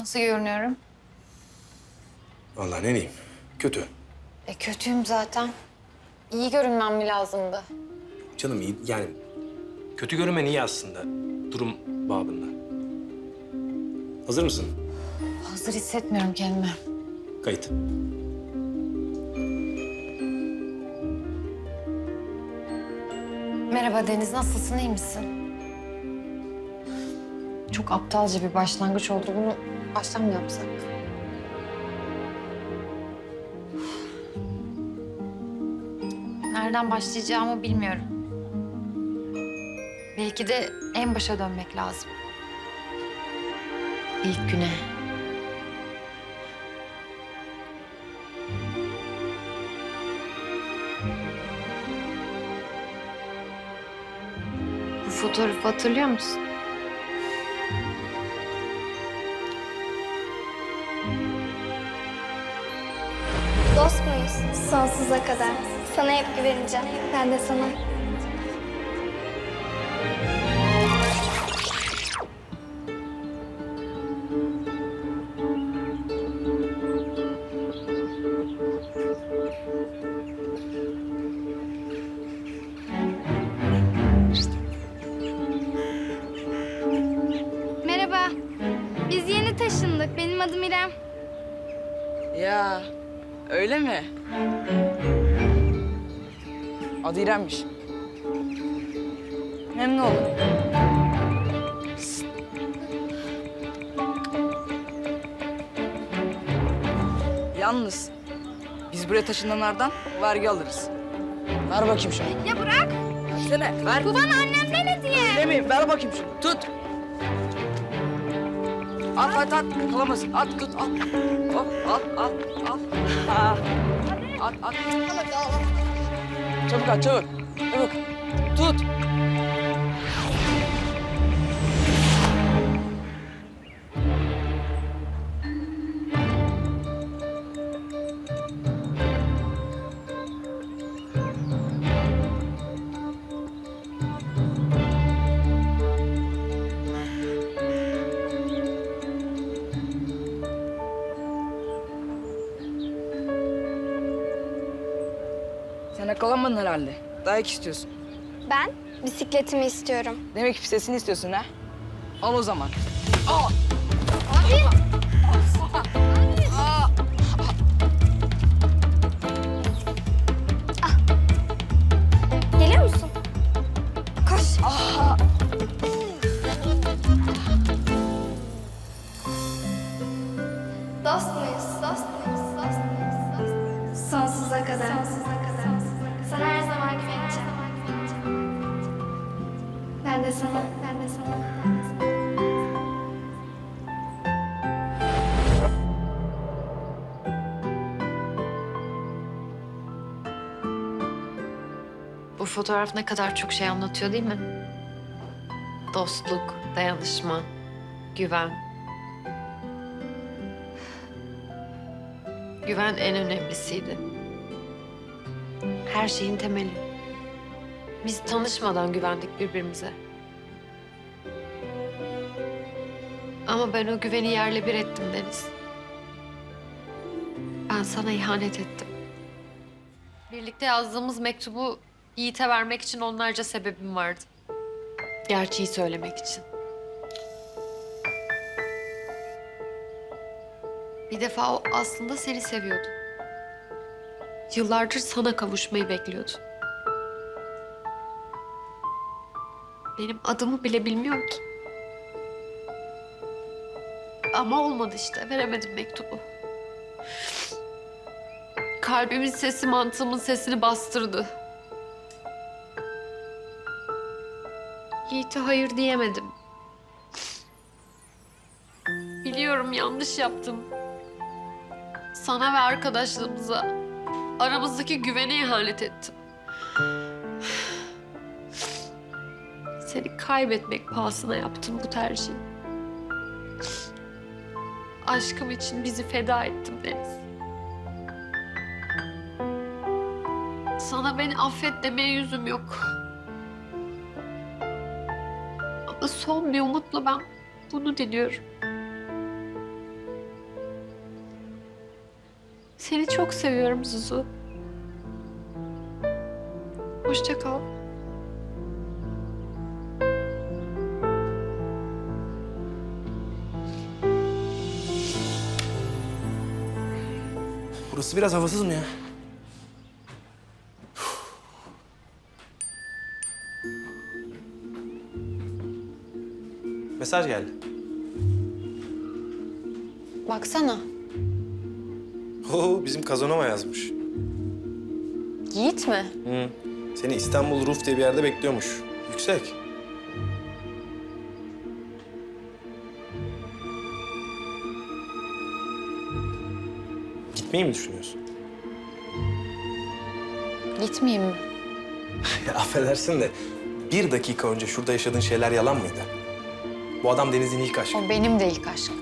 Nasıl görünüyorum? Vallahi ne diyeyim? Kötü. E kötüyüm zaten. İyi görünmem mi lazımdı? Canım iyi yani kötü görünmen iyi aslında durum babında. Hazır mısın? Hazır hissetmiyorum kendimi. Kayıt. Merhaba Deniz, nasılsın, iyi misin? Çok aptalca bir başlangıç oldu. Bunu baştan mı yapsak? Nereden başlayacağımı bilmiyorum. Belki de en başa dönmek lazım. İlk güne. Bu fotoğrafı hatırlıyor musun? Sonsuza kadar. Sana hep güveneceğim. Ben de sana. Merhaba. Biz yeni taşındık. Benim adım İrem. Ya öyle mi? Adı İrem'miş. Memnun oldum. Yalnız biz buraya taşınanlardan vergi alırız. Ver bakayım şunu. Ya bırak. Versene, ver. Bu bana annemden hediye. Mi? Ver bakayım şunu. Tut. At at at. Kalamasın. At tut at. Hop at at at. Ha. At at. Çabuk at çabuk. Çabuk. Tut. Akıllanmadın herhalde. Dayak istiyorsun. Ben bisikletimi istiyorum. Demek ki sesini istiyorsun ha? Al o zaman. Geliyor musun? Koş. Dost muyuz? Dost muyuz? Dost muyuz? Dost muyuz? Sonsuza kadar. Sonsuza Bu fotoğraf ne kadar çok şey anlatıyor değil mi? Dostluk, dayanışma, güven. Güven en önemlisiydi. Her şeyin temeli. Biz tanışmadan güvendik birbirimize. Ama ben o güveni yerle bir ettim Deniz. Ben sana ihanet ettim. Birlikte yazdığımız mektubu Yiğit'e vermek için onlarca sebebim vardı. Gerçeği söylemek için. Bir defa o aslında seni seviyordu. Yıllardır sana kavuşmayı bekliyordu. Benim adımı bile bilmiyor ki. Ama olmadı işte. Veremedim mektubu. Kalbimin sesi mantığımın sesini bastırdı. Yiğit'e hayır diyemedim. Biliyorum yanlış yaptım. Sana ve arkadaşlığımıza, aramızdaki güvene ihanet ettim. Seni kaybetmek pahasına yaptım bu tercihi aşkım için bizi feda ettim Deniz. Sana beni affet demeye yüzüm yok. Ama son bir umutla ben bunu diliyorum. Seni çok seviyorum Zuzu. Hoşça kal. Burası biraz havasız mı ya? Mesaj geldi. Baksana. Oo, bizim Kazanova yazmış. Yiğit mi? Hı. Seni İstanbul Ruf diye bir yerde bekliyormuş. Yüksek. Gitmeyi mi düşünüyorsun? Gitmeyeyim mi? Ya affedersin de bir dakika önce şurada yaşadığın şeyler yalan mıydı? Bu adam Deniz'in ilk aşkı. O benim de ilk aşkım.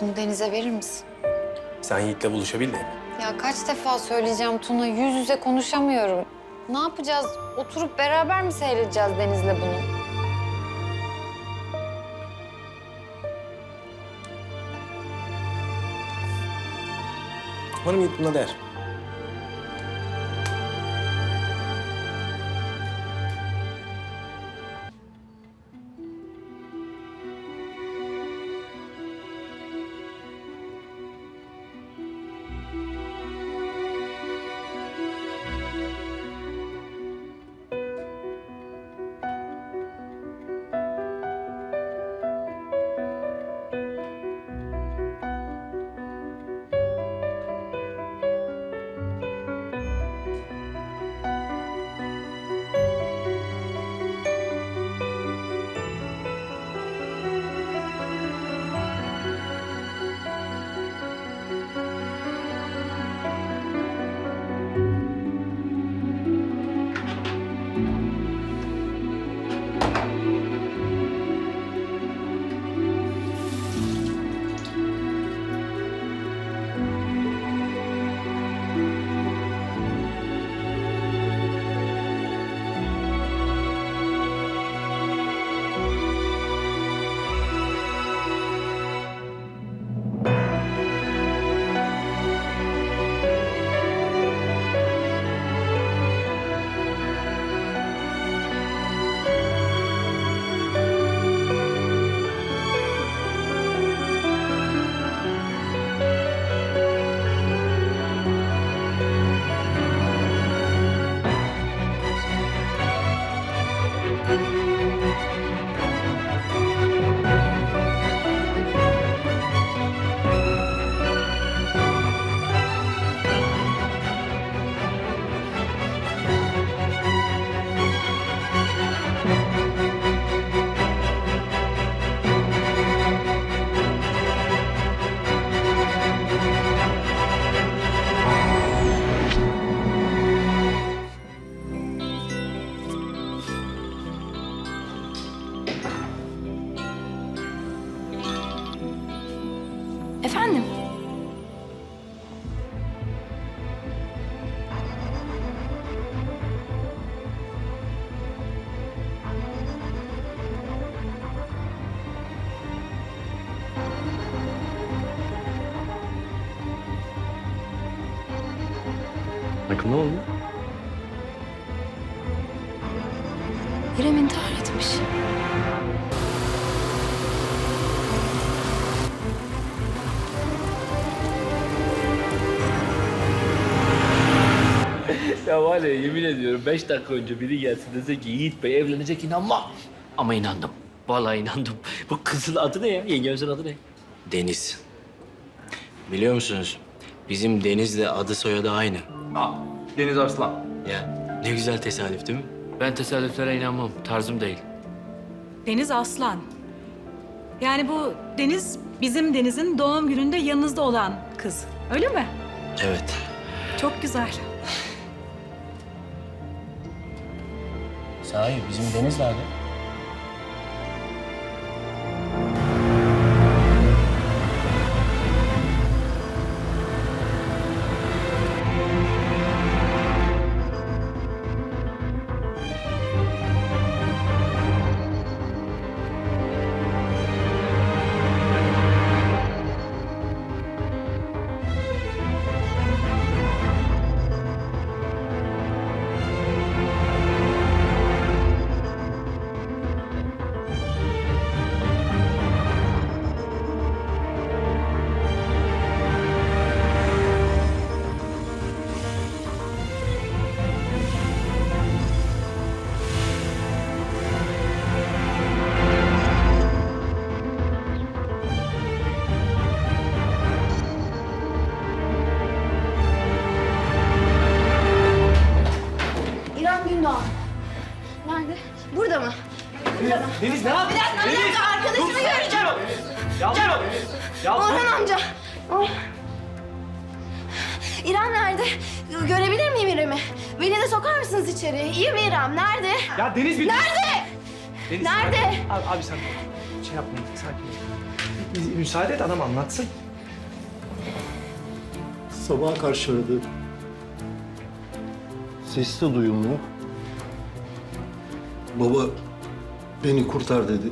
Bunu Deniz'e verir misin? Sen Yiğit'le buluşabildin mi? Ya kaç defa söyleyeceğim Tuna, yüz yüze konuşamıyorum. Ne yapacağız? Oturup beraber mi seyredeceğiz Deniz'le bunu? Umarım Yiğit buna Efendim? Var ya yemin ediyorum beş dakika önce biri gelsin dese ki Yiğit Bey evlenecek inanmam. Ama inandım. Vallahi inandım. Bu kızın adı ne ya? Yengemizin adı ne? Deniz. Biliyor musunuz? Bizim Deniz'le adı soyadı aynı. Aa, Deniz Arslan. Ya ne güzel tesadüf değil mi? Ben tesadüflere inanmam. Tarzım değil. Deniz Aslan. Yani bu Deniz bizim Deniz'in doğum gününde yanınızda olan kız. Öyle mi? Evet. Çok güzel. Sahi bizim Deniz nerede? Burada mı? Deniz ne yapıyorsun? Bir dakika, bir dakika. Arkadaşımı göreceğim. Ya, ya, Orhan amca. Oh. İrem nerede? Görebilir miyim İrem'i? Beni de sokar mısınız içeri? İyi mi İrem? Nerede? ya Deniz bir... Nerede? Deniz, Nerede? Abi, abi sen şey yapma, sakin ol. Mü- Müsaade et adam anlatsın. Sabaha karşı aradı. Sesi de duyulmuyor. Baba beni kurtar dedi.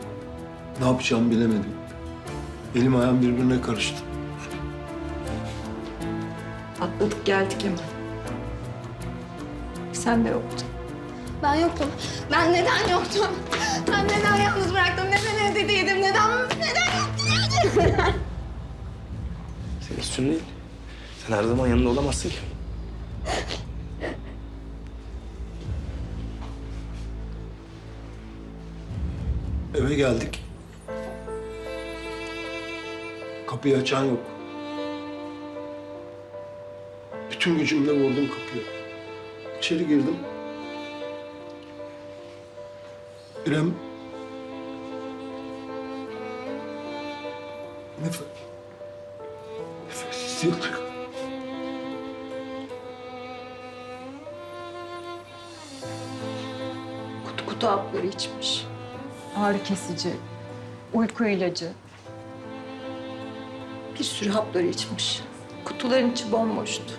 Ne yapacağımı bilemedim. Elim ayağım birbirine karıştı. Atladık geldik hemen. Sen de yoktun. Ben yoktum. Ben neden yoktum? Ben neden yalnız bıraktım? Neden evde değildim? Neden, neden yoktum? Senin üstün değil. Sen her zaman yanında olamazsın ki. Eve geldik. Kapıyı açan yok. Bütün gücümle vurdum kapıya. İçeri girdim. İrem... Nefes... Nefessiz yatıyor. Kutu kutu hapları içmiş. Ağrı kesici, uyku ilacı. Bir sürü hapları içmiş. Kutuların içi bomboştu.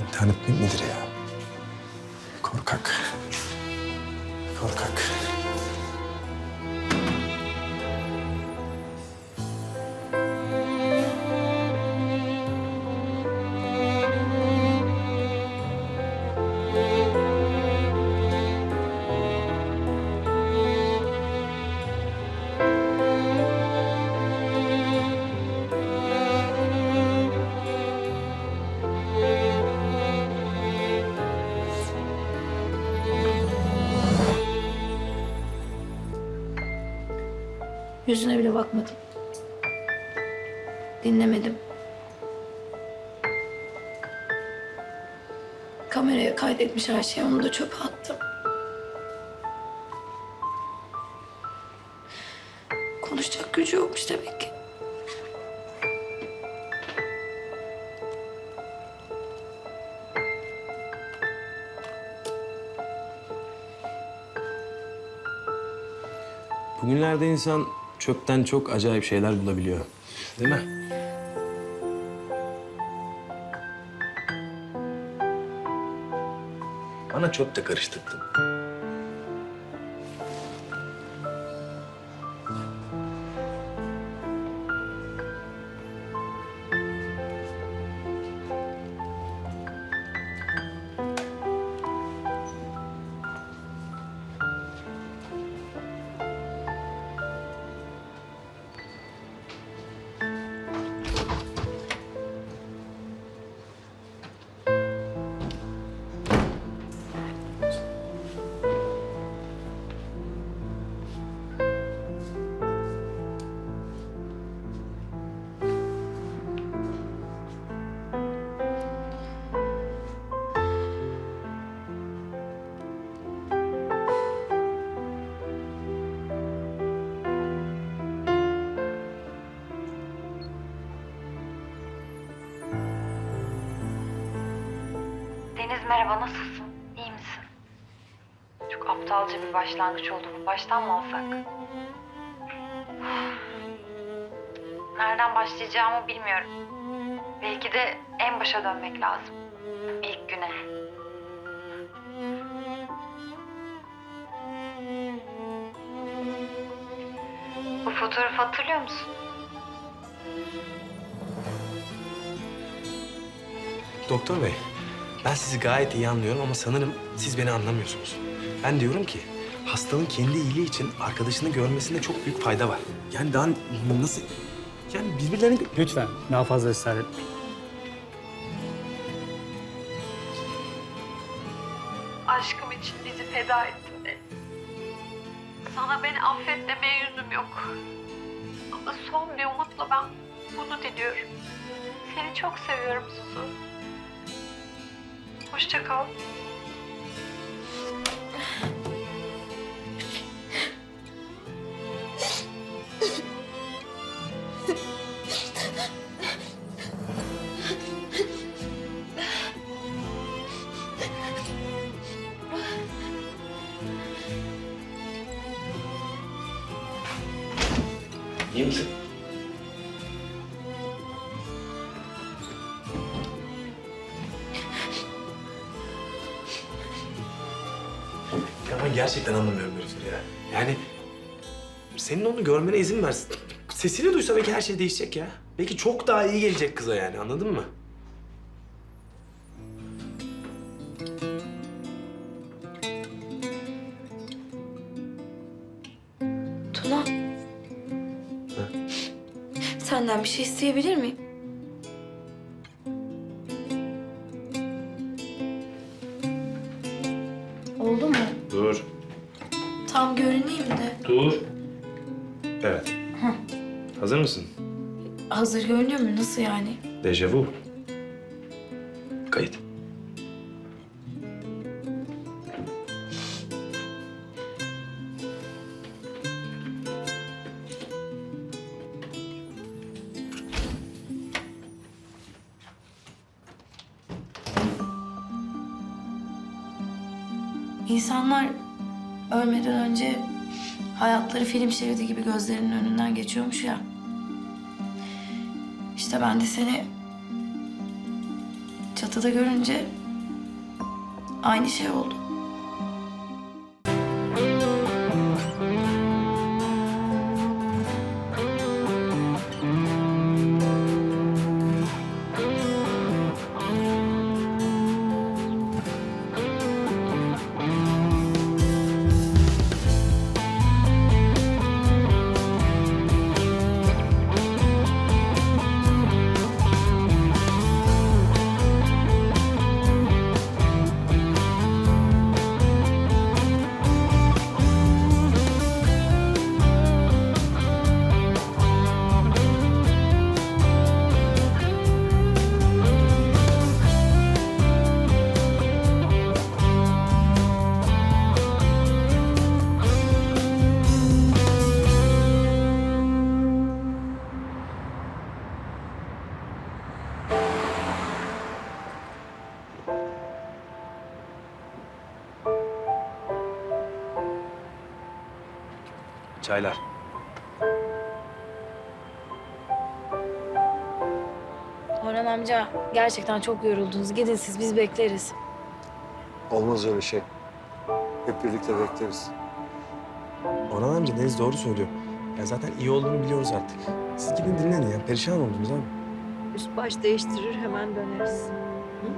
İnternet nedir ya? Korkak. Korkak. Yüzüne bile bakmadım. Dinlemedim. Kameraya kaydetmiş her şeyi, onu da çöpe attım. Konuşacak gücü yokmuş demek ki. Bugünlerde insan çöpten çok acayip şeyler bulabiliyor. Değil mi? Bana çöp de karıştırdın. Merhaba, nasılsın? İyi misin? Çok aptalca bir başlangıç oldu bu. Baştan mı alsak? Nereden başlayacağımı bilmiyorum. Belki de en başa dönmek lazım. İlk güne. Bu fotoğrafı hatırlıyor musun? Doktor bey, ben sizi gayet iyi anlıyorum ama sanırım siz beni anlamıyorsunuz. Ben diyorum ki hastanın kendi iyiliği için arkadaşını görmesinde çok büyük fayda var. Yani daha nasıl... Yani birbirlerini... Lütfen daha fazla ısrar etme. Aşkım için bizi feda ettin de. Sana beni affet demeye yüzüm yok. Ama son bir umutla ben bunu diliyorum. Seni çok seviyorum Suzu. Hoşça. Ben gerçekten anlamıyorum şeyleri ya. Yani senin onu görmene izin versin. Sesini duysa belki her şey değişecek ya. Belki çok daha iyi gelecek kıza yani anladın mı? Tuna. Senden bir şey isteyebilir miyim? Hazır görünüyor mu? Nasıl yani? Dejavu. Kayıt. İnsanlar ölmeden önce hayatları film şeridi gibi gözlerinin önünden geçiyormuş ya. Ben de seni çatıda görünce aynı şey oldu. Çaylar. Orhan amca gerçekten çok yoruldunuz. Gidin siz biz bekleriz. Olmaz öyle şey. Hep birlikte bekleriz. Orhan amca Deniz doğru söylüyor. Ya zaten iyi olduğunu biliyoruz artık. Siz gidin dinlenin ya. Perişan oldunuz abi. Üst baş değiştirir hemen döneriz. Ben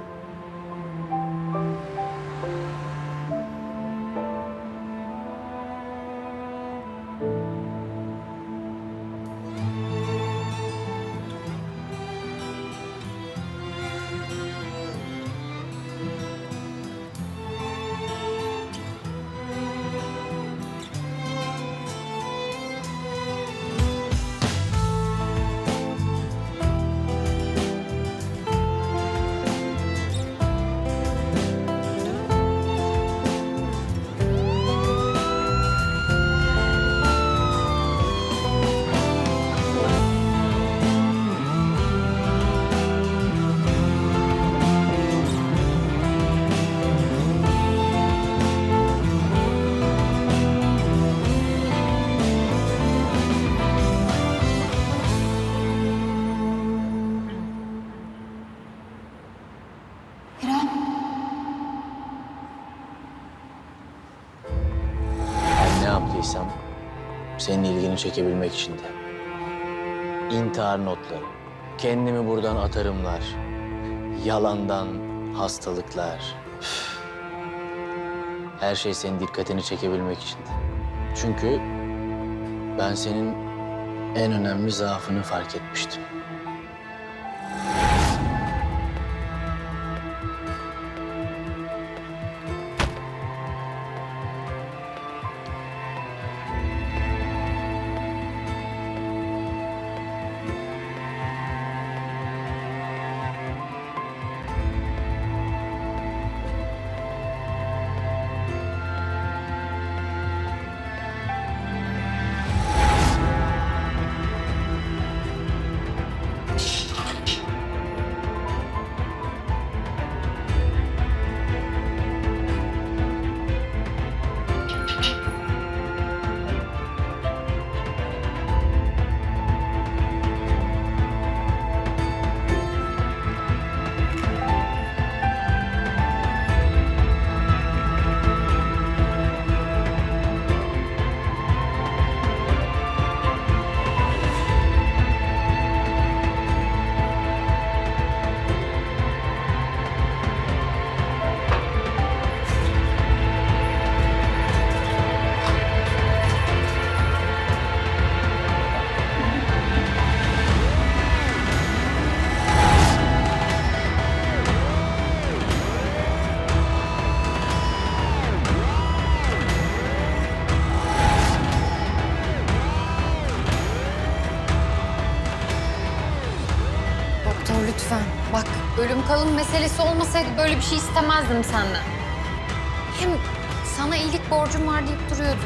yaptıysam senin ilgini çekebilmek için de. İntihar notları, kendimi buradan atarımlar, yalandan hastalıklar. Her şey senin dikkatini çekebilmek için de. Çünkü ben senin en önemli zaafını fark etmiştim. Olmasaydı böyle bir şey istemezdim senden. Hem sana iyilik borcum var deyip duruyordun.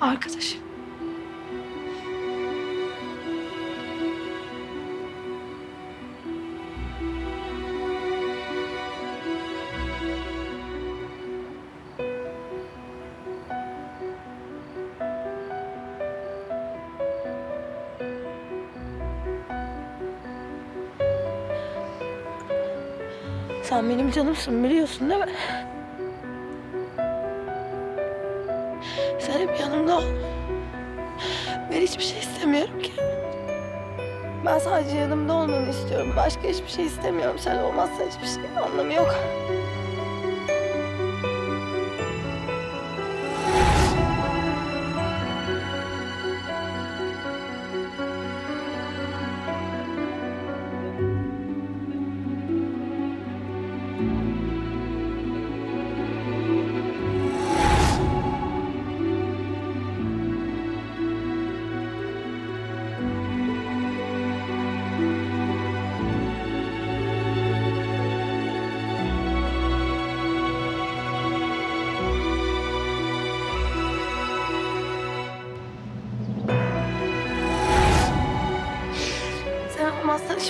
Arkadaşım. Sen benim canımsın biliyorsun değil mi? Sen hep yanımda ol. Ben hiçbir şey istemiyorum ki. Ben sadece yanımda olmanı istiyorum. Başka hiçbir şey istemiyorum. Sen olmazsa hiçbir şeyin anlamı yok.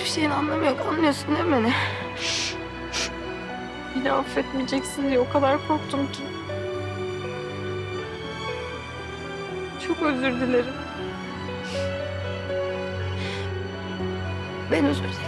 Hiçbir şeyin anlamı yok. Anlıyorsun değil mi beni? Beni affetmeyeceksin diye o kadar korktum ki. Çok özür dilerim. Ben özür dilerim.